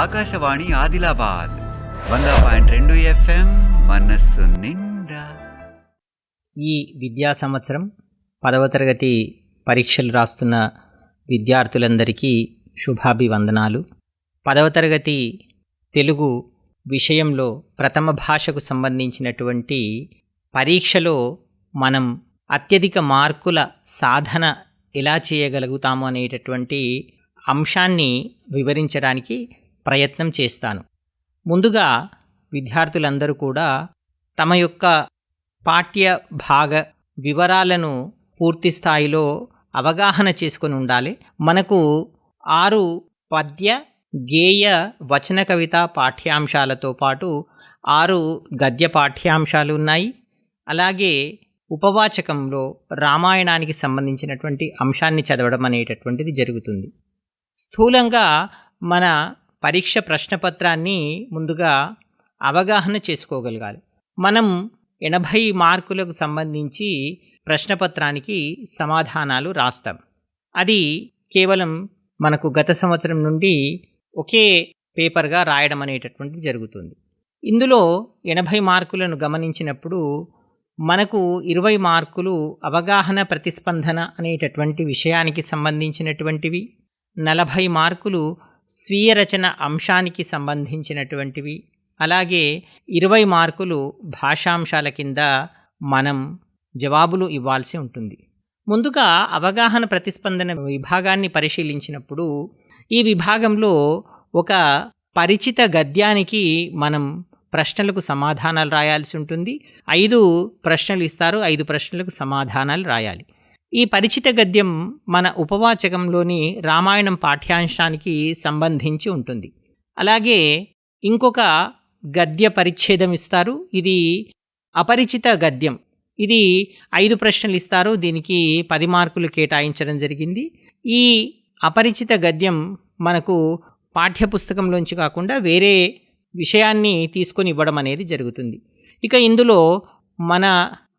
ఆకాశవాణి ఆదిలాబాద్ వంద పాయింట్ రెండు ఎఫ్ఎం మనస్సు నిండా. ఈ విద్యా సంవత్సరం పదవ తరగతి పరీక్షలు రాస్తున్న విద్యార్థులందరికీ శుభాభివందనాలు. పదవ తరగతి తెలుగు విషయంలో ప్రథమ భాషకు సంబంధించినటువంటి పరీక్షలో మనం అత్యధిక మార్కుల సాధన ఎలా చేయగలుగుతాము అనేటటువంటి అంశాన్ని వివరించడానికి ప్రయత్నం చేస్తాను. ముందుగా విద్యార్థులందరూ కూడా తమ యొక్క పాఠ్య భాగ వివరాలను పూర్తి స్థాయిలో అవగాహన చేసుకొని ఉండాలి. మనకు ఆరు పద్య గేయ వచన కవిత పాఠ్యాంశాలతో పాటు ఆరు గద్య పాఠ్యాంశాలు ఉన్నాయి. అలాగే ఉపవాచకంలో రామాయణానికి సంబంధించినటువంటి అంశాన్ని చదవడం అనేటటువంటిది జరుగుతుంది. స్థూలంగా మన పరీక్ష ప్రశ్నపత్రాన్ని ముందుగా అవగాహన చేసుకోగలగాలి. మనం ఎనభై మార్కులకు సంబంధించి ప్రశ్నపత్రానికి సమాధానాలు రాస్తాం. అది కేవలం మనకు గత సంవత్సరం నుండి ఒకే పేపర్గా రాయడం అనేటటువంటిది జరుగుతుంది. ఇందులో ఎనభై మార్కులను గమనించినప్పుడు మనకు ఇరవై మార్కులు అవగాహన ప్రతిస్పందన అనేటటువంటి విషయానికి సంబంధించినటువంటివి నలభై మార్కులు స్వీయ రచన అంశానికి సంబంధించినటువంటివి. అలాగే ఇరవై మార్కులు భాషాంశాల కింద మనం జవాబులు ఇవ్వాల్సి ఉంటుంది. ముందుగా అవగాహన ప్రతిస్పందన విభాగాన్ని పరిశీలించినప్పుడు ఈ విభాగంలో ఒక పరిచిత గద్యానికి మనం ప్రశ్నలకు సమాధానాలు రాయాల్సి ఉంటుంది. ఐదు ప్రశ్నలు ఇస్తారు ఐదు ప్రశ్నలకు సమాధానాలు రాయాలి. ఈ పరిచిత గద్యం మన ఉపవాచకంలోని రామాయణం పాఠ్యాంశానికి సంబంధించి ఉంటుంది. అలాగే ఇంకొక గద్య పరిచ్ఛేదం ఇస్తారు. ఇది అపరిచిత గద్యం. ఇది ఐదు ప్రశ్నలు ఇస్తారు. దీనికి పది మార్కులు కేటాయించడం జరిగింది. ఈ అపరిచిత గద్యం మనకు పాఠ్యపుస్తకంలోంచి కాకుండా వేరే విషయాన్ని తీసుకొని ఇవ్వడం అనేది జరుగుతుంది. ఇక ఇందులో మన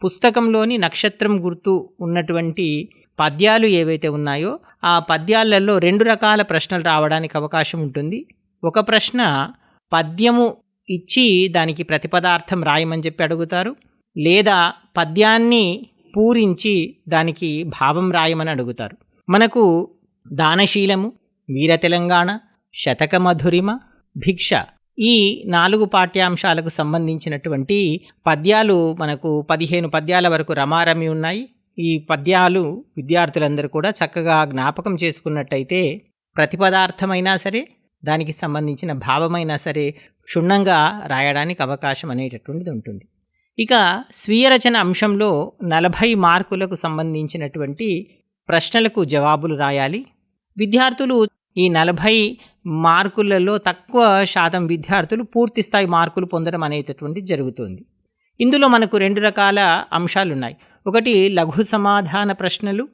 పుస్తకంలోని నక్షత్రం గుర్తు ఉన్నటువంటి పద్యాలు ఏవైతే ఉన్నాయో ఆ పద్యాలలో రెండు రకాల ప్రశ్నలు రావడానికి అవకాశం ఉంటుంది. ఒక ప్రశ్న పద్యము ఇచ్చి దానికి ప్రతిపదార్థం రాయమని చెప్పి అడుగుతారు. లేదా పద్యాన్ని పూరించి దానికి భావం రాయమని అడుగుతారు. మనకు దానశీలము వీర తెలంగాణ శతకమధురిమ భిక్ష ఈ నాలుగు పాఠ్యాంశాలకు సంబంధించినటువంటి పద్యాలు మనకు పదిహేను పద్యాల వరకు రమారమి ఉన్నాయి. ఈ పద్యాలు విద్యార్థులందరూ కూడా చక్కగా జ్ఞాపకం చేసుకున్నట్టయితే ప్రతిపదార్థమైనా సరే దానికి సంబంధించిన భావమైనా సరే క్షుణ్ణంగా రాయడానికి అవకాశం అనేటటువంటిది ఉంటుంది. ఇక స్వీయ రచన అంశంలో నలభై మార్కులకు సంబంధించినటువంటి ప్రశ్నలకు జవాబులు రాయాలి. విద్యార్థులు ఈ నలభై మార్కులలో తక్కువ శాతం విద్యార్థులు పూర్తి స్థాయి మార్కులు పొందడం అనేటటువంటి జరుగుతుంది. ఇందులో మనకు రెండు రకాల అంశాలు ఉన్నాయి ఒకటి లఘు సమాధాన ప్రశ్నలు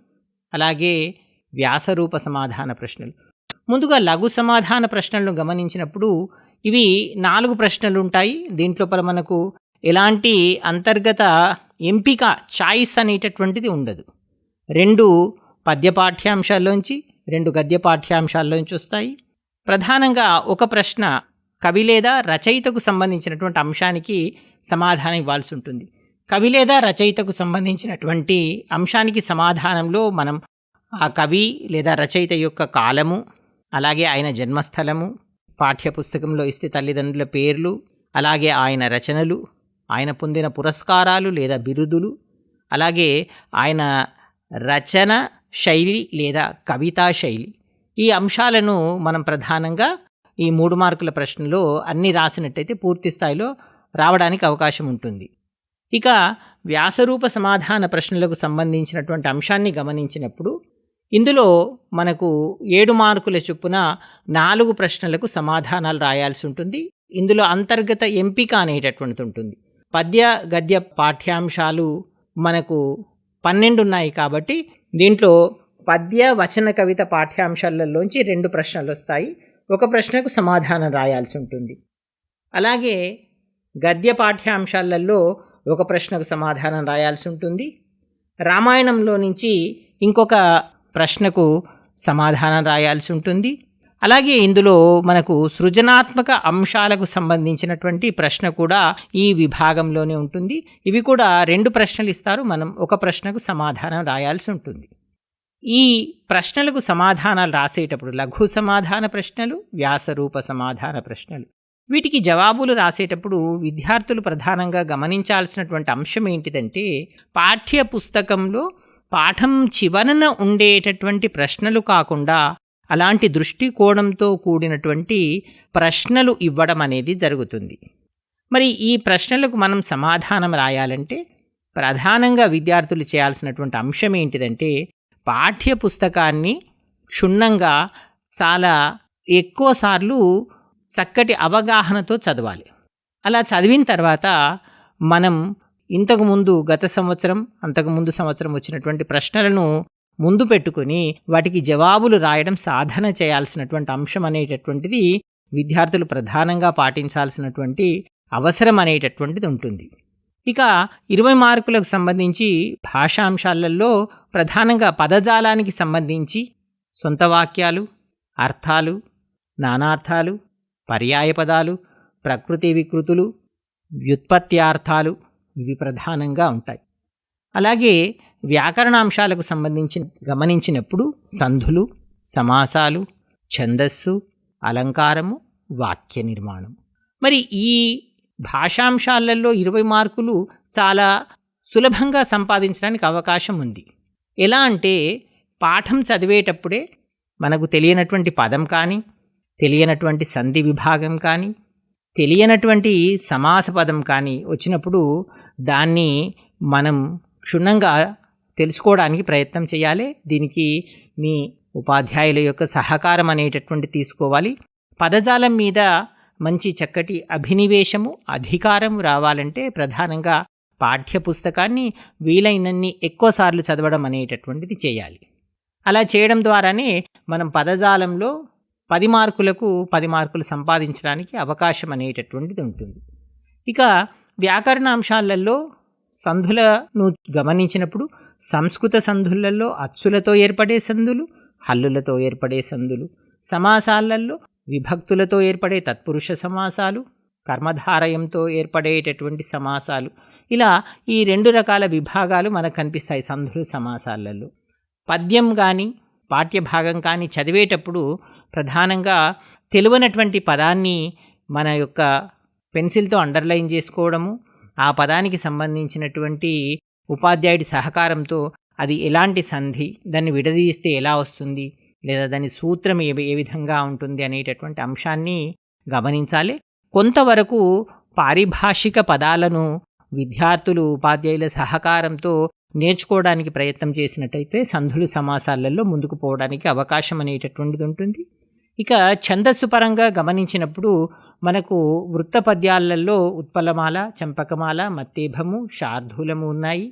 అలాగే వ్యాసరూప సమాధాన ప్రశ్నలు. ముందుగా లఘు సమాధాన ప్రశ్నలను గమనించినప్పుడు ఇవి నాలుగు ప్రశ్నలు ఉంటాయి దీంట్లో మనకు ఎలాంటి అంతర్గత ఎంపిక చాయిస్ అనేటటువంటిది ఉండదు. రెండు పద్య పాఠ్యాంశాల్లోంచి రెండు గద్య పాఠ్యాంశాల్లోంచి వస్తాయి. ప్రధానంగా ఒక ప్రశ్న కవి లేదా రచయితకు సంబంధించినటువంటి అంశానికి సమాధానం ఇవ్వాల్సి ఉంటుంది. కవి లేదా రచయితకు సంబంధించినటువంటి అంశానికి సమాధానంలో మనం ఆ కవి లేదా రచయిత యొక్క కాలము అలాగే ఆయన జన్మస్థలము పాఠ్యపుస్తకంలో ఇస్తే తల్లిదండ్రుల పేర్లు అలాగే ఆయన రచనలు ఆయన పొందిన పురస్కారాలు లేదా బిరుదులు అలాగే ఆయన రచన శైలి లేదా కవితా శైలి ఈ అంశాలను మనం ప్రధానంగా ఈ మూడు మార్కుల ప్రశ్నలో అన్నీ రాసినట్టయితే పూర్తి స్థాయిలో రావడానికి అవకాశం ఉంటుంది. ఇక వ్యాసరూప సమాధాన ప్రశ్నలకు సంబంధించినటువంటి అంశాన్ని గమనించినప్పుడు ఇందులో మనకు ఏడు మార్కుల చొప్పున నాలుగు ప్రశ్నలకు సమాధానాలు రాయాల్సి ఉంటుంది. ఇందులో అంతర్గత ఎంపిక అనేటటువంటిది ఉంటుంది. పద్య గద్య పాఠ్యాంశాలు మనకు పన్నెండు ఉన్నాయి కాబట్టి దీంట్లో పద్య వచన కవిత పాఠ్యాంశాలలోంచి రెండు ప్రశ్నలు వస్తాయి. ఒక ప్రశ్నకు సమాధానం రాయాల్సి ఉంటుంది. అలాగే గద్య పాఠ్యాంశాలలో ఒక ప్రశ్నకు సమాధానం రాయాల్సి ఉంటుంది. రామాయణంలో నుంచి ఇంకొక ప్రశ్నకు సమాధానం రాయాల్సి ఉంటుంది. అలాగే ఇందులో మనకు సృజనాత్మక అంశాలకు సంబంధించినటువంటి ప్రశ్న కూడా ఈ విభాగంలోనే ఉంటుంది. ఇవి కూడా రెండు ప్రశ్నలు ఇస్తారు. మనం ఒక ప్రశ్నకు సమాధానం రాయాల్సి ఉంటుంది. ఈ ప్రశ్నలకు సమాధానాలు రాసేటప్పుడు లఘు సమాధాన ప్రశ్నలు వ్యాసరూప సమాధాన ప్రశ్నలు. వీటికి జవాబులు రాసేటప్పుడు విద్యార్థులు ప్రధానంగా గమనించాల్సినటువంటి అంశం ఏంటిదంటే పాఠ్య పుస్తకంలో పాఠం చివరన ఉండేటటువంటి ప్రశ్నలు కాకుండా అలాంటి దృష్టికోణంతో కూడినటువంటి ప్రశ్నలు ఇవ్వడం అనేది జరుగుతుంది. మరి ఈ ప్రశ్నలకు మనం సమాధానం రాయాలంటే ప్రధానంగా విద్యార్థులు చేయాల్సినటువంటి అంశం ఏంటిదంటే పాఠ్య పుస్తకాన్ని క్షుణ్ణంగా చాలా ఎక్కువసార్లు చక్కటి అవగాహనతో చదవాలి. అలా చదివిన తర్వాత మనం ఇంతకుముందు గత సంవత్సరం అంతకుముందు సంవత్సరం వచ్చినటువంటి ప్రశ్నలను ముందు పెట్టుకొని వాటికి జవాబులు రాయడం సాధన చేయాల్సినటువంటి అంశం అనేటటువంటిది విద్యార్థులు ప్రధానంగా పాటించాల్సినటువంటి అవసరం అనేటటువంటిది ఉంటుంది. ఇక ఇరవై మార్కులకు సంబంధించి భాషాంశాలలో ప్రధానంగా పదజాలానికి సంబంధించి సొంత వాక్యాలు అర్థాలు నానార్థాలు పర్యాయపదాలు ప్రకృతి వికృతులు వ్యుత్పత్త్యార్థాలు ఇవి ప్రధానంగా ఉంటాయి. అలాగే వ్యాకరణాంశాలకు సంబంధించి గమనించినప్పుడు సంధులు సమాసాలు ఛందస్సు అలంకారము వాక్య నిర్మాణం. మరి ఈ భాషాంశాలలో ఇరవై మార్కులు చాలా సులభంగా సంపాదించడానికి అవకాశం ఉంది. ఎలా అంటే పాఠం చదివేటప్పుడే మనకు తెలియనటువంటి పదం కానీ తెలియనటువంటి సంధి విభాగం కానీ తెలియనటువంటి సమాస పదం కానీ వచ్చినప్పుడు దాన్ని మనం క్షుణ్ణంగా తెలుసుకోవడానికి ప్రయత్నం చేయాలి. దీనికి మీ ఉపాధ్యాయుల యొక్క సహకారం అనేటటువంటి తీసుకోవాలి. పదజాలం మీద మంచి చక్కటి అభినివేశము అధికారం రావాలంటే ప్రధానంగా పాఠ్య పుస్తకాన్ని వీలైనన్ని ఎక్కువసార్లు చదవడం అనేటటువంటిది చేయాలి. అలా చేయడం ద్వారానే మనం పదజాలంలో పది మార్కులకు పది మార్కులు సంపాదించడానికి అవకాశం అనేటటువంటిది ఉంటుంది. ఇక వ్యాకరణ అంశాలలో సంధులను గమనించినప్పుడు సంస్కృత సంధులలో అచ్చులతో ఏర్పడే సంధులు హల్లులతో ఏర్పడే సంధులు సమాసాలలో విభక్తులతో ఏర్పడే తత్పురుష సమాసాలు కర్మధారయంతో ఏర్పడేటటువంటి సమాసాలు. ఇలా ఈ రెండు రకాల విభాగాలు మనకు కనిపిస్తాయి సంధులు సమాసాలలో. పద్యం కానీ పాఠ్యభాగం కానీ చదివేటప్పుడు ప్రధానంగా తెలివనటువంటి పదాన్ని మన యొక్క పెన్సిల్తో అండర్లైన్ చేసుకోవడము ఆ పదానికి సంబంధించినటువంటి ఉపాధ్యాయుడి సహకారంతో అది ఎలాంటి సంధి దాన్ని విడదీస్తే ఎలా వస్తుంది లేదా దాని సూత్రం ఏ ఏ విధంగా ఉంటుంది అనేటటువంటి అంశాన్ని గమనించాలి. కొంతవరకు పారిభాషిక పదాలను విద్యార్థులు ఉపాధ్యాయుల సహకారంతో నేర్చుకోవడానికి ప్రయత్నం చేసినట్టయితే సంధులు సమాసాలలో ముందుకు పోవడానికి అవకాశం అనేటటువంటిది ఉంటుంది. ఇక ఛందస్సు పరంగా గమనించినప్పుడు మనకు వృత్తపద్యాలలో ఉత్పలమాల చంపకమాల మత్తేభము శార్ధూలము ఉన్నాయి.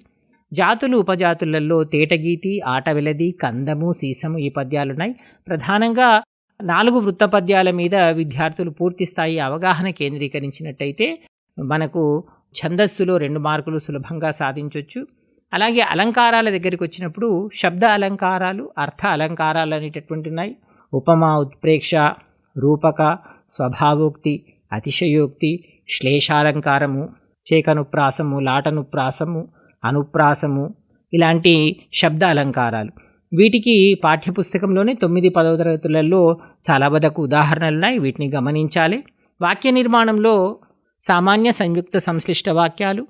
జాతులు ఉపజాతులలో తేటగీతి ఆటవిలది కందము సీసము ఈ పద్యాలు ఉన్నాయి ప్రధానంగా నాలుగు వృత్త పద్యాల మీద విద్యార్థులు పూర్తి స్థాయి అవగాహన కేంద్రీకరించినట్టయితే మనకు ఛందస్సులో రెండు మార్కులు సులభంగా సాధించవచ్చు అలాగే అలంకారాల దగ్గరికి వచ్చినప్పుడు శబ్ద అలంకారాలు అర్థ అలంకారాలు అనేటటువంటి ఉన్నాయి. ఉపమా ఉత్ప్రేక్ష రూపక స్వభావోక్తి అతిశయోక్తి శ్లేషాలంకారము చేకనుప్రాసము లాటనుప్రాసము అనుప్రాసము ఇలాంటి శబ్ద అలంకారాలు వీటికి పాఠ్యపుస్తకంలోనే తొమ్మిది పదవ తరగతులలో చాలా వరకు ఉదాహరణలు ఉన్నాయి వీటిని గమనించాలి. వాక్య నిర్మాణంలో సామాన్య సంయుక్త సంశ్లిష్ట వాక్యాలు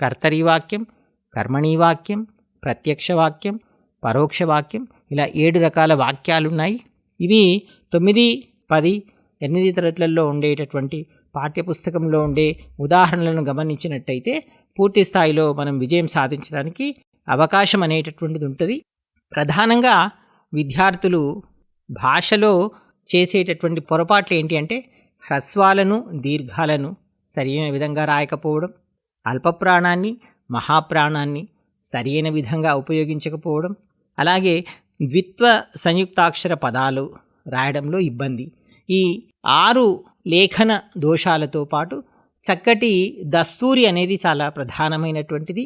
కర్తరి వాక్యం కర్మణీ వాక్యం ప్రత్యక్ష వాక్యం పరోక్ష వాక్యం ఇలా ఏడు రకాల వాక్యాలు ఉన్నాయి ఇవి తొమ్మిది పది ఎనిమిది తరగతులలో ఉండేటటువంటి పాఠ్యపుస్తకంలో ఉండే ఉదాహరణలను గమనించినట్టయితే పూర్తి స్థాయిలో మనం విజయం సాధించడానికి అవకాశం అనేటటువంటిది ఉంటుంది. ప్రధానంగా విద్యార్థులు భాషలో చేసేటటువంటి పొరపాట్లు ఏంటి అంటే హ్రస్వాలను దీర్ఘాలను సరైన విధంగా రాయకపోవడం అల్పప్రాణాన్ని మహాప్రాణాన్ని సరైన విధంగా ఉపయోగించకపోవడం అలాగే ద్విత్వ సంయుక్తాక్షర పదాలు రాయడంలో ఇబ్బంది. ఈ ఆరు లేఖన దోషాలతో పాటు చక్కటి దస్తూరి అనేది చాలా ప్రధానమైనటువంటిది.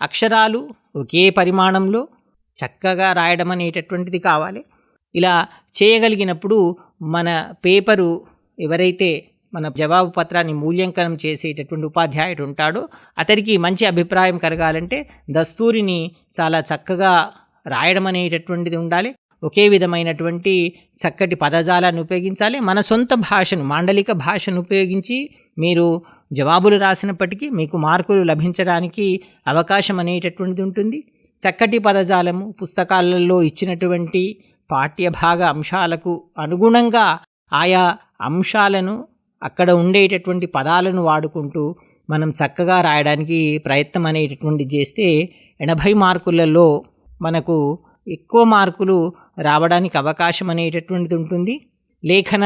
అక్షరాలు ఒకే పరిమాణంలో చక్కగా రాయడం అనేటటువంటిది కావాలి. ఇలా చేయగలిగినప్పుడు మన పేపరు ఎవరైతే మన జవాబు పత్రాన్ని మూల్యాంకనం చేసేటటువంటి ఉపాధ్యాయుడు ఉంటాడో అతనికి మంచి అభిప్రాయం కలగాలంటే దస్తూరిని చాలా చక్కగా రాయడం అనేటటువంటిది ఉండాలి. ఒకే విధమైనటువంటి చక్కటి పదజాలాన్ని ఉపయోగించాలి. మన సొంత భాషను మాండలిక భాషను ఉపయోగించి మీరు జవాబులు రాసినప్పటికీ మీకు మార్కులు లభించడానికి అవకాశం అనేటటువంటిది ఉంటుంది. చక్కటి పదజాలము పుస్తకాలలో ఇచ్చినటువంటి పాఠ్యభాగ అంశాలకు అనుగుణంగా ఆయా అంశాలను అక్కడ ఉండేటటువంటి పదాలను వాడుకుంటూ మనం చక్కగా రాయడానికి ప్రయత్నం అనేటటువంటి చేస్తే ఎనభై మార్కులలో మనకు ఎక్కువ మార్కులు రావడానికి అవకాశం అనేటటువంటిది ఉంటుంది. లేఖన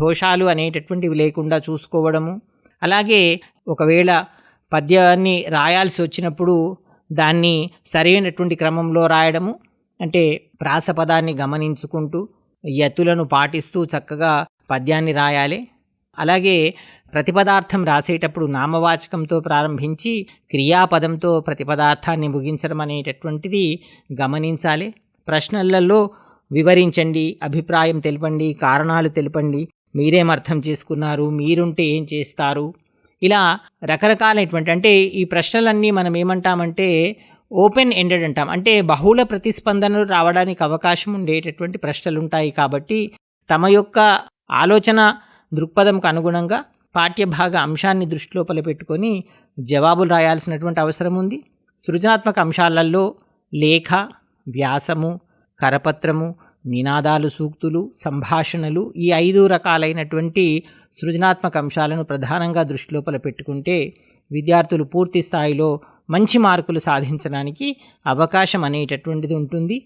దోషాలు అనేటటువంటివి లేకుండా చూసుకోవడము. అలాగే ఒకవేళ పద్యాన్ని రాయాల్సి వచ్చినప్పుడు దాన్ని సరైనటువంటి క్రమంలో రాయడము అంటే ప్రాసపదాన్ని గమనించుకుంటూ యతులను పాటిస్తూ చక్కగా పద్యాన్ని రాయాలి. అలాగే ప్రతిపదార్థం రాసేటప్పుడు నామవాచకంతో ప్రారంభించి క్రియాపదంతో ప్రతిపదార్థాన్ని ముగించడం అనేటటువంటిది గమనించాలి. ప్రశ్నలలో వివరించండి అభిప్రాయం తెలపండి కారణాలు తెలపండి. మీరేం అర్థం చేసుకున్నారు? మీరుంటే ఏం చేస్తారు? ఇలా రకరకాలైనటువంటి అంటే ఈ ప్రశ్నలన్నీ మనం ఏమంటామంటే ఓపెన్ ఎండెడ్ అంటాం. అంటే బహుళ ప్రతిస్పందనలు రావడానికి అవకాశం ఉండేటటువంటి ప్రశ్నలు ఉంటాయి కాబట్టి తమ యొక్క ఆలోచన దృక్పథంకు అనుగుణంగా పాఠ్యభాగ అంశాన్ని దృష్టిలో పెట్టుకొని జవాబులు రాయాల్సినటువంటి అవసరం ఉంది. సృజనాత్మక అంశాలలో లేఖ వ్యాసము కరపత్రము నినాదాలు సూక్తులు సంభాషణలు ఈ ఐదు రకాలైనటువంటి సృజనాత్మక అంశాలను ప్రధానంగా దృష్టిలోపల పెట్టుకుంటే విద్యార్థులు పూర్తి స్థాయిలో మంచి మార్కులు సాధించడానికి అవకాశం అనేటటువంటిది ఉంటుంది.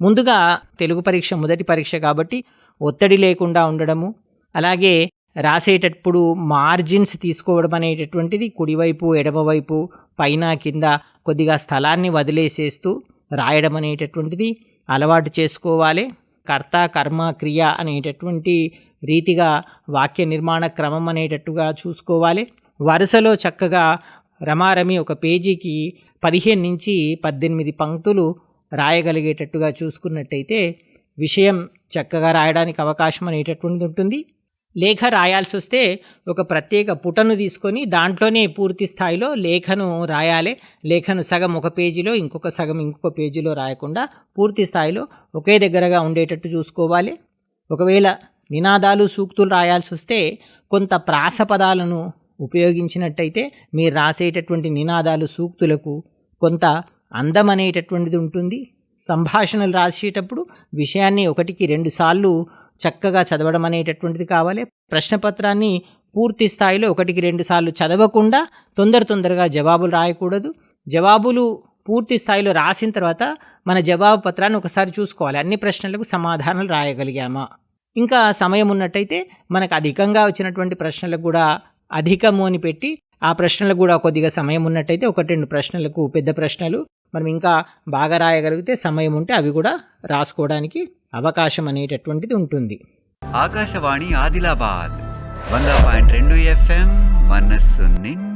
ముందుగా తెలుగు పరీక్ష మొదటి పరీక్ష కాబట్టి ఒత్తిడి లేకుండా ఉండడము అలాగే రాసేటప్పుడు మార్జిన్స్ తీసుకోవడం అనేటటువంటిది కుడివైపు ఎడమవైపు పైన కింద కొద్దిగా స్థలాన్ని వదిలేసేస్తూ రాయడం అనేటటువంటిది అలవాటు చేసుకోవాలి. కర్త కర్మ క్రియ అనేటటువంటి రీతిగా వాక్య నిర్మాణ క్రమం అనేటట్టుగా చూసుకోవాలి. వరుసలో చక్కగా రమారమి ఒక పేజీకి పదిహేను నుంచి పద్దెనిమిది పంక్తులు రాయగలిగేటట్టుగా చూసుకున్నట్టయితే విషయం చక్కగా రాయడానికి అవకాశం అనేటటువంటిది ఉంటుంది. లేఖ రాయాల్సి వస్తే ఒక ప్రత్యేక పుటను తీసుకొని దాంట్లోనే పూర్తి స్థాయిలో లేఖను రాయాలి. లేఖను సగం ఒక పేజీలో ఇంకొక సగం ఇంకొక పేజీలో రాయకుండా పూర్తి స్థాయిలో ఒకే దగ్గరగా ఉండేటట్టు చూసుకోవాలి. ఒకవేళ నినాదాలు సూక్తులు రాయాల్సి వస్తే కొంత ప్రాస పదాలను ఉపయోగించినట్టయితే మీరు రాసేటటువంటి నినాదాలు సూక్తులకు కొంత అందం అనేటటువంటిది ఉంటుంది. సంభాషణలు రాసేటప్పుడు విషయాన్ని ఒకటికి రెండు సార్లు చక్కగా చదవడం అనేటటువంటిది కావాలి. ప్రశ్నపత్రాన్ని పూర్తి స్థాయిలో ఒకటికి రెండు సార్లు చదవకుండా తొందర తొందరగా జవాబులు రాయకూడదు. జవాబులు పూర్తి స్థాయిలో రాసిన తర్వాత మన జవాబు పత్రాన్ని ఒకసారి చూసుకోవాలి. అన్ని ప్రశ్నలకు సమాధానాలు రాయగలిగామా? ఇంకా సమయం ఉన్నట్టయితే మనకు అధికంగా వచ్చినటువంటి ప్రశ్నలకు కూడా అధికము అని పెట్టి ఆ ప్రశ్నలకు కూడా కొద్దిగా సమయం ఉన్నట్టయితే ఒకటి రెండు ప్రశ్నలకు పెద్ద ప్రశ్నలు మనం ఇంకా బాగా రాయగలిగితే సమయం ఉంటే అవి కూడా రాసుకోవడానికి అవకాశం అనేటటువంటిది ఉంటుంది. ఆకాశవాణి ఆదిలాబాద్ వంద పాయింట్ రెండు ఎఫ్ఎం మనస్సు నిండా.